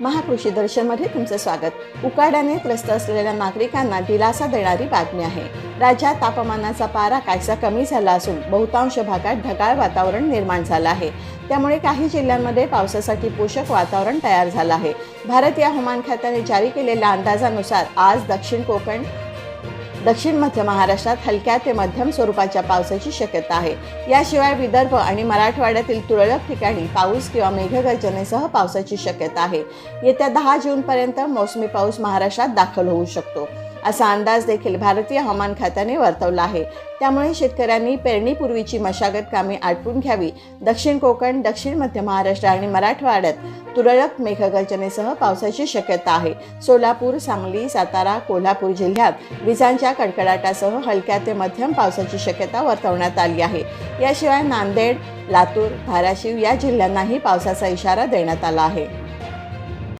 महाकृषी दर्शनमध्ये तुमचं स्वागत. उकाड्याने त्रस्त असलेल्या नागरिकांना दिलासा देणारी बातमी आहे. राज्यात तापमानाचा पारा काहीसा कमी झाला असून बहुतांश भागात ढगाळ वातावरण निर्माण झालं आहे. त्यामुळे काही जिल्ह्यांमध्ये पावसासाठी पोषक वातावरण तयार झालं आहे. भारतीय हवामान खात्याने जारी केलेल्या अंदाजानुसार आज दक्षिण कोकण दक्षिण मध्य महाराष्ट्रात हलक्या ते मध्यम स्वरूपाच्या पावसाची शक्यता आहे. याशिवाय विदर्भ आणि मराठवाड्यातील तुरळक ठिकाणी पाऊस किंवा मेघगर्जनेसह पावसाची शक्यता आहे. येत्या दहा जूनपर्यंत मोसमी पाऊस महाराष्ट्रात दाखल होऊ शकतो. असा अंदाज देखील भारतीय हवामान खात्याने वर्तवला आहे. त्यामुळे शेतकऱ्यांनी पेरणीपूर्वीची मशागत कामे आटपून घ्यावी. दक्षिण कोकण दक्षिण मध्य महाराष्ट्र आणि मराठवाड्यात तुरळक मेघगर्जनेसह पावसाची शक्यता आहे. सोलापूर सांगली सातारा कोल्हापूर जिल्ह्यात विजांच्या कडकडाटासह हलक्या ते मध्यम पावसाची शक्यता वर्तवण्यात आली आहे. याशिवाय नांदेड लातूर धाराशिव या जिल्ह्यांनाही पावसाचा इशारा देण्यात आला आहे.